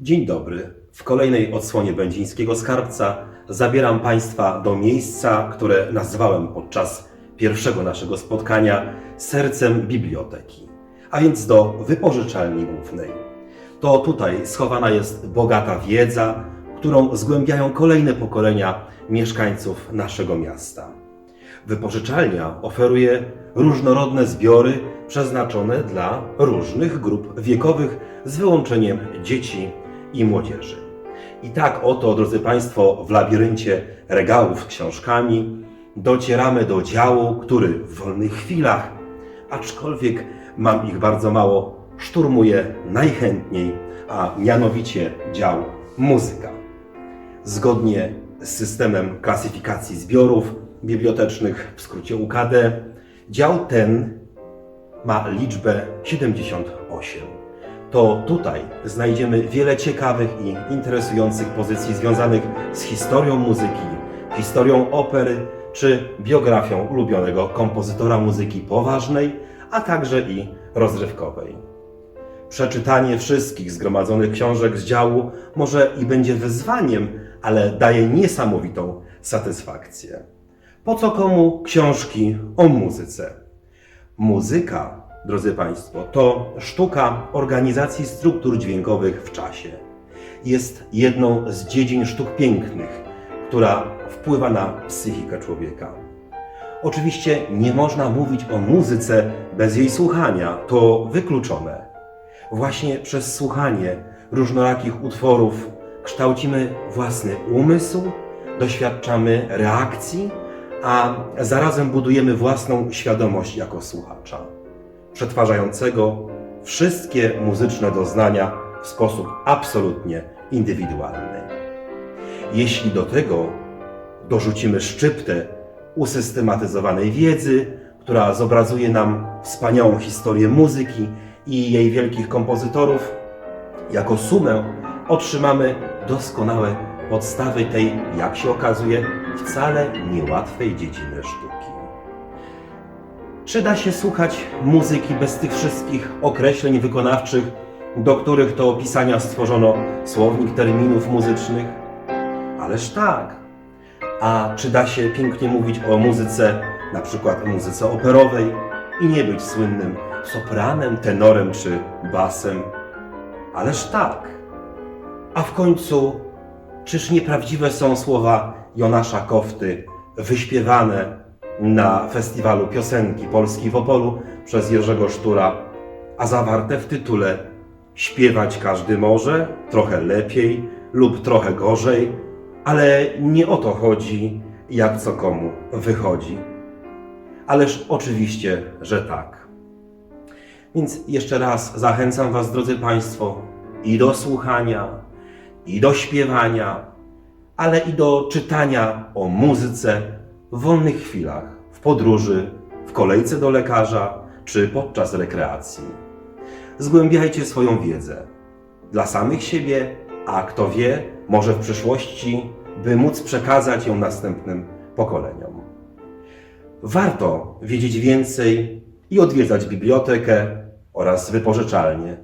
Dzień dobry. W kolejnej odsłonie Będzińskiego Skarbca zabieram Państwa do miejsca, które nazwałem podczas pierwszego naszego spotkania sercem biblioteki, a więc do wypożyczalni głównej. To tutaj schowana jest bogata wiedza, którą zgłębiają kolejne pokolenia mieszkańców naszego miasta. Wypożyczalnia oferuje różnorodne zbiory przeznaczone dla różnych grup wiekowych, z wyłączeniem dzieci i młodzieży. I tak oto, drodzy Państwo, w labiryncie regałów książkami docieramy do działu, który w wolnych chwilach, aczkolwiek mam ich bardzo mało, szturmuję najchętniej, a mianowicie dział muzyka. Zgodnie z systemem klasyfikacji zbiorów bibliotecznych, w skrócie UKD, dział ten ma liczbę 78. To tutaj znajdziemy wiele ciekawych i interesujących pozycji związanych z historią muzyki, historią opery czy biografią ulubionego kompozytora muzyki poważnej, a także i rozrywkowej. Przeczytanie wszystkich zgromadzonych książek z działu może i będzie wyzwaniem, ale daje niesamowitą satysfakcję. Po co komu książki o muzyce? Muzyka, drodzy Państwo, to sztuka organizacji struktur dźwiękowych w czasie. Jest jedną z dziedzin sztuk pięknych, która wpływa na psychikę człowieka. Oczywiście nie można mówić o muzyce bez jej słuchania, to wykluczone. Właśnie przez słuchanie różnorakich utworów kształcimy własny umysł, doświadczamy reakcji, a zarazem budujemy własną świadomość jako słuchacza, przetwarzającego wszystkie muzyczne doznania w sposób absolutnie indywidualny. Jeśli do tego dorzucimy szczyptę usystematyzowanej wiedzy, która zobrazuje nam wspaniałą historię muzyki i jej wielkich kompozytorów, jako sumę otrzymamy doskonałe podstawy tej, jak się okazuje, wcale niełatwej dziedziny sztuki. Czy da się słuchać muzyki bez tych wszystkich określeń wykonawczych, do których to opisania stworzono słownik terminów muzycznych? Ależ tak. A czy da się pięknie mówić o muzyce, na przykład muzyce operowej, i nie być słynnym sopranem, tenorem czy basem? Ależ tak. A w końcu, czyż nieprawdziwe są słowa Jonasza Kofty, wyśpiewane na festiwalu piosenki polskiej w Opolu przez Jerzego Sztura, a zawarte w tytule Śpiewać każdy może, trochę lepiej lub trochę gorzej, ale nie o to chodzi, jak co komu wychodzi. Ależ oczywiście, że tak. Więc jeszcze raz zachęcam Was, drodzy Państwo, i do słuchania, i do śpiewania, ale i do czytania o muzyce w wolnych chwilach, w podróży, w kolejce do lekarza czy podczas rekreacji. Zgłębiajcie swoją wiedzę dla samych siebie, a kto wie, może w przyszłości, by móc przekazać ją następnym pokoleniom. Warto wiedzieć więcej i odwiedzać bibliotekę oraz wypożyczalnie.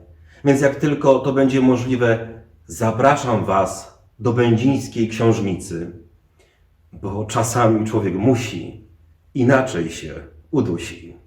Więc jak tylko to będzie możliwe, zapraszam Was do będzińskiej książnicy, bo czasami człowiek musi, inaczej się udusi.